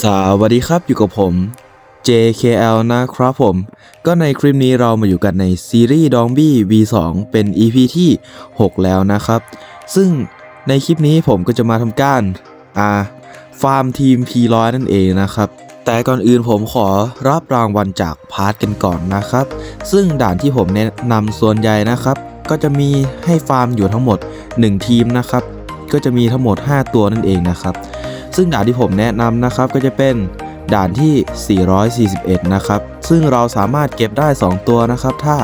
สวัสดีครับอยู่กับผม JKL นะครับผม ก็ในคลิปนี้เรามาอยู่กันในซีรีส์ d o m b i V2 เป็น EP ที่ 6 แล้วนะครับ ซึ่งในคลิปนี้ผมก็จะมาทำการอ่าฟาร์มทีม P100 นั่นเองนะครับ แต่ก่อนอื่นผมขอรับรางวัลจากพาร์ทกันก่อนนะครับ ซึ่งด่านที่ผมแนะนำส่วนใหญ่นะครับ ก็จะมีให้ฟาร์มอยู่ทั้งหมด 1 ทีมนะครับ ก็จะมีทั้งหมด 5 ตัวนั่นเองนะครับ ซึ่งด่านที่ผมแนะนำนะครับก็จะเป็นด่านที่ 441 นะครับ ซึ่งเราสามารถเก็บได้ 2 ตัวนะครับ ถ้า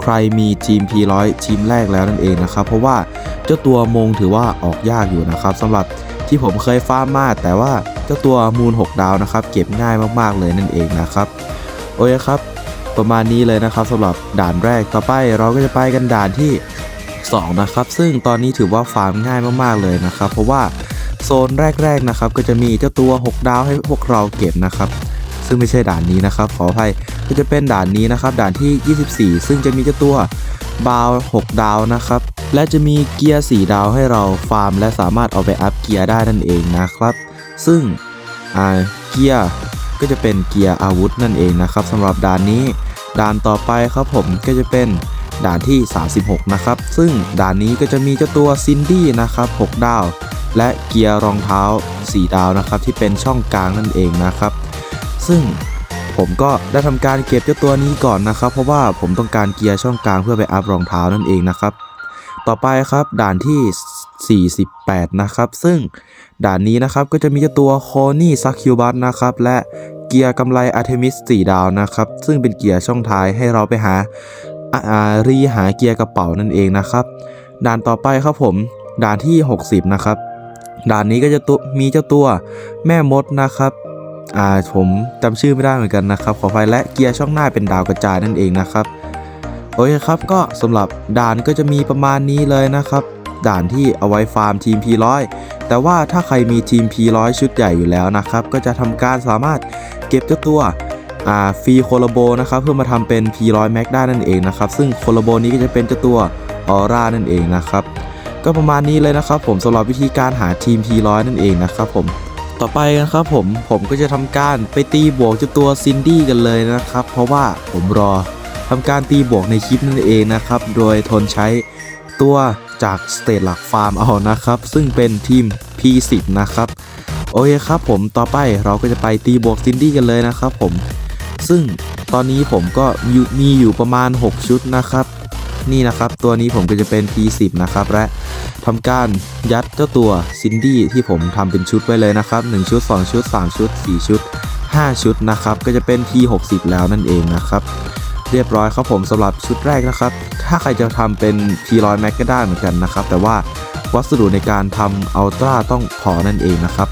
ใครมีทีม P100 ทีมแรกแล้วนั่นเองนะครับ เพราะว่าเจ้าตัวมงถือว่าออกยากอยู่นะครับสำหรับที่ผมเคยฟาร์มมาแต่ว่าเจ้าตัวมูล 6 ดาวนะครับ เก็บง่ายมากๆเลยนั่นเองนะครับ โอเคครับ ประมาณนี้เลยนะครับสำหรับด่านแรกต่อไปเราก็จะไปกันด่านที่ 2 นะครับ ซึ่งตอนนี้ถือว่าฟาร์มง่ายมากๆเลยนะครับ เพราะว่า โซนแรก ๆนะครับ ก็จะมีเจ้าตัว 6 ดาวให้พวกเราเก็บนะครับ ซึ่งไม่ใช่ด่านนี้นะครับ ขออภัยก็จะเป็นด่านนี้นะครับ ด่านที่ 24 ซึ่งจะมีเจ้าตัวบาว 6 ดาวนะครับ และจะมีเกียร์ 4 ดาวให้เราฟาร์ม และสามารถเอาไปอัพเกียร์ได้นั่นเองนะครับ ซึ่งเกียร์ก็จะเป็นเกียร์อาวุธนั่นเองนะครับสำหรับด่านนี้ ด่านต่อไปครับผมก็จะเป็นด่านที่ 36 นะครับ ซึ่งด่านนี้ก็จะมีเจ้าตัวซินดี้นะครับ 6 ดาว และเกียร์รองเท้า 4 ดาวนะครับ ที่เป็นช่องกลางนั่นเองนะครับ ซึ่งผมก็ได้ทำการเก็บเจ้าตัวนี้ก่อนนะครับ เพราะว่าผมต้องการเกียร์ช่องกลางเพื่อไปอัพรองเท้านั่นเองนะครับ ต่อไปครับด่านที่ 48 นะครับ ซึ่งด่านนี้นะครับก็จะมีเจ้าตัวโคนี่ซักคิวบัสนะครับ และเกียร์กำไรอาร์เทมิส4ดาวนะครับ ซึ่งเป็นเกียร์ช่องท้ายให้เราไปหาอาอ่ารีหาเกียร์กระเป๋านั่นเองนะครับ ด่านต่อไปครับผม ด่านที่ 60 นะครับ ด่านนี้ก็จะตัวมีเจ้าตัวแม่มดนะครับอ่าผมจำชื่อไม่ได้เหมือนกันนะครับ ขออภัยและเกียร์ช่องหน้าเป็นดาวกระจายนั่นเองนะครับโอเคครับก็สำหรับด่านก็จะมีประมาณนี้เลยนะครับ ด่านที่เอาไว้ฟาร์มทีม P100 แต่ว่าถ้าใครมีทีม P100 ชุดใหญ่อยู่แล้วนะครับ ก็จะทำการสามารถเก็บเจ้าตัวฟรีโคโลโบนะครับเพื่อมาทำเป็น P100 Max ได้นั่นเองนะครับ ซึ่งโคโลโบนี้ก็จะเป็นเจ้าตัวออร่านั่นเองนะครับ ก็ประมาณนี้เลยนะครับ ผมสำหรับวิธีการหาทีม P100 นั่นเองนะครับผมต่อไปกันครับผมผมก็จะทำการไปตีบวกเจ้าตัวซินดี้กันเลยนะครับ เพราะว่าผมรอทำการตีบวกในคลิปนั่นเองนะครับ โดยทนใช้ตัวจากสเตทหลักฟาร์มเอานะครับ ซึ่งเป็นทีม P10 นะครับโอเคครับผมต่อไปเราก็จะไปตีบวกซินดี้กันเลยนะครับผมซึ่งตอนนี้ผมก็มีอยู่ประมาณ 6 ชุดนะครับ นี่นะครับ ตัวนี้ผมก็จะเป็น P10 นะครับ และทำการยัดเจ้าตัวซินดี้ที่ผมทำเป็นชุดไว้เลยนะครับ 1 ชุด 2 ชุด 3 ชุด 4 ชุด 5 ชุดนะครับ ก็จะเป็น P60 แล้วนั่นเองนะครับ เรียบร้อยครับผมสำหรับชุดแรกนะครับ ถ้าใครจะทำเป็น P100 Max ก็ได้เหมือนกันนะครับ แต่ว่าวัสดุในการทำอัลตร้าต้องพอนั่นเองนะครับ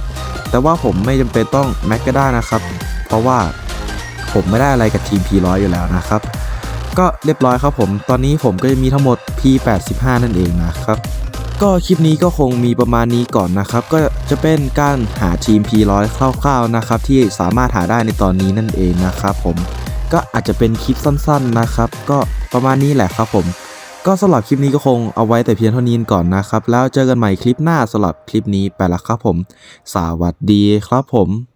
แต่ว่าผมไม่จำเป็นต้อง Max ก็ได้นะครับ เพราะว่าผมไม่ได้อะไรกับทีม P100 อยู่แล้วนะครับ ก็เรียบร้อยครับผม ตอนนี้ผมก็จะมีทั้งหมด P85 นั่นเองนะครับ ก็คลิปนี้ก็คงมีประมาณนี้ก่อนนะครับ ก็จะเป็นการหาทีม P100 คร่าวๆนะครับ ที่สามารถหาได้ในตอนนี้นั่นเองนะครับผม ก็อาจจะเป็นคลิปสั้นๆนะครับ ก็ประมาณนี้แหละครับผม ก็สำหรับคลิปนี้ก็คงเอาไว้แต่เพียงเท่านี้ก่อนนะครับ แล้วเจอกันใหม่คลิปหน้าสำหรับคลิปนี้ไปละครับผม สวัสดีครับผม